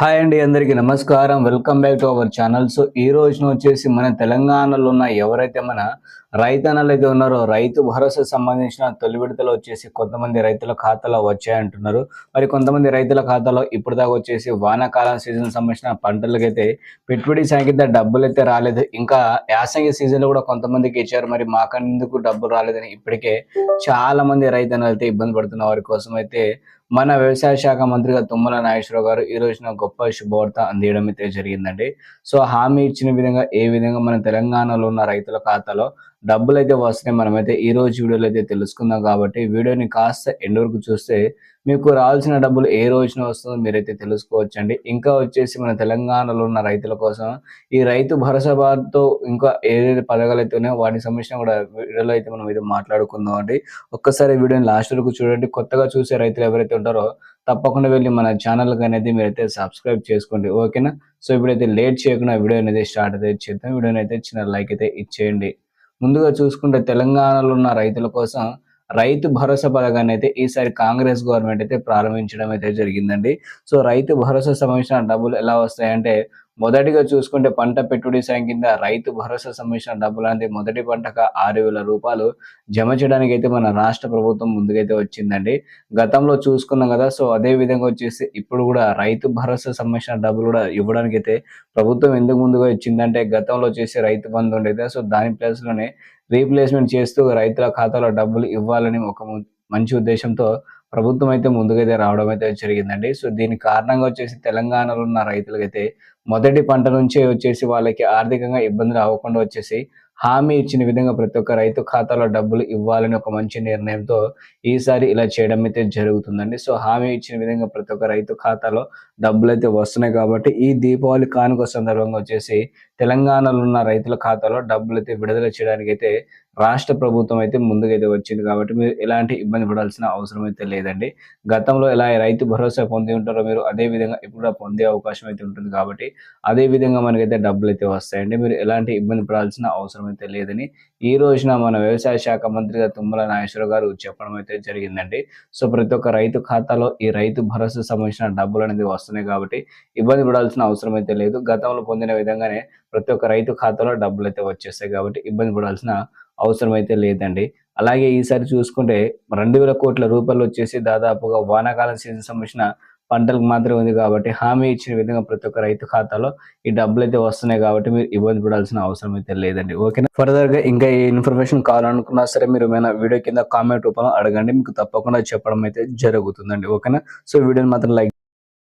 Hi అండి అందరికీ నమస్కారం. Welcome back to our channel. So ఈ రోజున వచ్చేసి మన తెలంగాణలో ఉన్న ఎవరైతే మన రైతన్నలు అయితే ఉన్నారో రైతు భరోసా సంబంధించిన తొలి విడతలు వచ్చేసి కొంతమంది రైతుల ఖాతాలో వచ్చాయంటున్నారు. మరి కొంతమంది రైతుల ఖాతాలో ఇప్పుడు దాకా వచ్చేసి వానాకాలం సీజన్ సంబంధించిన పంటలకైతే పెట్టుబడి సాగితే డబ్బులు అయితే రాలేదు. ఇంకా యాసంగి సీజన్లో కూడా కొంతమందికి ఇచ్చారు. మరి మాకెందుకు డబ్బులు రాలేదని ఇప్పటికే చాలా మంది రైతన్నలు అయితే ఇబ్బంది పడుతున్న వారి కోసం అయితే మన వ్యవసాయ శాఖ మంత్రిగా తుమ్మల నాగేశ్వరరావు గారు ఈ రోజున గొప్ప శుభవార్త అందియడం అయితే జరిగిందండి. సో హామీ ఇచ్చిన విధంగా ఏ విధంగా మన తెలంగాణలో ఉన్న రైతుల ఖాతాలో డబ్బులు అయితే వస్తున్నాయి. మనమైతే ఈ రోజు వీడియోలో అయితే తెలుసుకుందాం కాబట్టి వీడియోని కాస్త ఎండ్ వరకు చూస్తే మీకు రావాల్సిన డబ్బులు ఏ రోజున వస్తుందో మీరైతే తెలుసుకోవచ్చండి. ఇంకా వచ్చేసి మన తెలంగాణలో ఉన్న రైతుల కోసం ఈ రైతు భరోసా ఇంకా ఏదైతే పథకాలు అయితే ఉన్నాయో వాటికి సంబంధించిన కూడా వీడియోలో అయితే మనం ఇది మాట్లాడుకుందాం అండి. ఒక్కసారి వీడియోని లాస్ట్ వరకు చూడండి. కొత్తగా చూసే రైతులు ఎవరైతే ఉంటారో తప్పకుండా వెళ్ళి మన ఛానల్ అనేది మీరైతే సబ్స్క్రైబ్ చేసుకోండి. ఓకేనా? సో ఇప్పుడైతే లేట్ చేయకుండా వీడియో అనేది స్టార్ట్ అయితే చేద్దాం. వీడియోని అయితే చిన్న లైక్ అయితే ఇచ్చేయండి. ముందుగా చూసుకుంటే తెలంగాణలో ఉన్న రైతుల కోసం రైతు భరోసా పథకాన్ని అయితే ఈసారి కాంగ్రెస్ గవర్నమెంట్ అయితే ప్రారంభించడం అయితే జరిగిందండి. సో రైతు భరోసా సంబంధించిన డబ్బులు ఎలా వస్తాయంటే మొదటిగా చూసుకుంటే పంట పెట్టుబడి సాయం కింద రైతు భరోసా సంబంధించిన డబ్బులు అనేది మొదటి పంటగా ఆరు వేల రూపాయలు జమ చేయడానికి అయితే మన రాష్ట్ర ప్రభుత్వం ముందుకైతే వచ్చిందండి. గతంలో చూసుకున్నాం కదా సో అదే విధంగా వచ్చేసి ఇప్పుడు కూడా రైతు భరోసా సంబంధించిన డబ్బులు కూడా ఇవ్వడానికి అయితే ప్రభుత్వం ఎందుకు ముందుగా ఇచ్చిందంటే గతంలో వచ్చేసి రైతు బంధు ఉండేది సో దాని ప్లేస్లోనే రీప్లేస్మెంట్ చేస్తూ రైతుల ఖాతాలో డబ్బులు ఇవ్వాలని ఒక మంచి ఉద్దేశంతో ప్రభుత్వం అయితే ముందుకైతే రావడం అయితే జరిగిందండి. సో దీని కారణంగా వచ్చేసి తెలంగాణలో ఉన్న రైతులకైతే మొదటి పంట నుంచే వచ్చేసి వాళ్ళకి ఆర్థికంగా ఇబ్బందులు అవ్వకుండా వచ్చేసి హామీ ఇచ్చిన విధంగా ప్రతి ఒక్క రైతు ఖాతాలో డబ్బులు ఇవ్వాలని ఒక మంచి నిర్ణయంతో ఈసారి ఇలా చేయడం అయితే జరుగుతుందండి. సో హామీ ఇచ్చిన విధంగా ప్రతి ఒక్క రైతు ఖాతాలో డబ్బులు అయితే వస్తున్నాయి కాబట్టి ఈ దీపావళి కానుక సందర్భంగా వచ్చేసి తెలంగాణలో ఉన్న రైతుల ఖాతాలో డబ్బులు అయితే విడుదల చేయడానికి అయితే రాష్ట్ర ప్రభుత్వం అయితే ముందుకైతే వచ్చింది కాబట్టి మీరు ఎలాంటి ఇబ్బంది పడాల్సిన అవసరం అయితే లేదండి. గతంలో ఎలా రైతు భరోసా పొంది ఉంటారో మీరు అదే విధంగా ఇప్పుడు కూడా పొందే అవకాశం అయితే ఉంటుంది కాబట్టి అదే విధంగా మనకైతే డబ్బులు అయితే వస్తాయండి. మీరు ఎలాంటి ఇబ్బంది పడాల్సిన అవసరం అయితే లేదని ఈ రోజున మన వ్యవసాయ శాఖ మంత్రిగా తుమ్మల నాగేశ్వరరావు గారు చెప్పడం అయితే జరిగిందండి. సో ప్రతి ఒక్క రైతు ఖాతాలో ఈ రైతు భరోసా సంబంధించిన డబ్బులు అనేది వస్తున్నాయి కాబట్టి ఇబ్బంది పడాల్సిన అవసరం అయితే లేదు. గతంలో పొందిన విధంగానే ప్రతి ఒక్క రైతు ఖాతాలో డబ్బులు అయితే వచ్చేస్తాయి కాబట్టి ఇబ్బంది పడాల్సిన అవసరం అయితే లేదండి. అలాగే ఈసారి చూసుకుంటే రెండు వేల కోట్ల రూపాయలు వచ్చేసి దాదాపుగా వానాకాలం సీజన్ సంబంధించిన పంటలకు మాత్రమే ఉంది కాబట్టి హామీ ఇచ్చిన విధంగా ప్రతి ఒక్క రైతు ఖాతాలో ఈ డబ్బులు అయితే వస్తున్నాయి కాబట్టి మీరు ఇబ్బంది పడాల్సిన అవసరం అయితే లేదండి. ఓకేనా? ఫర్దర్గా ఇంకా ఏ ఇన్ఫర్మేషన్ కావాలనుకున్నా సరే మీరు ఏమైనా వీడియో కింద కామెంట్ రూపంలో అడగండి. మీకు తప్పకుండా చెప్పడం అయితే జరుగుతుందండి. ఓకేనా? సో వీడియోని మాత్రం లైక్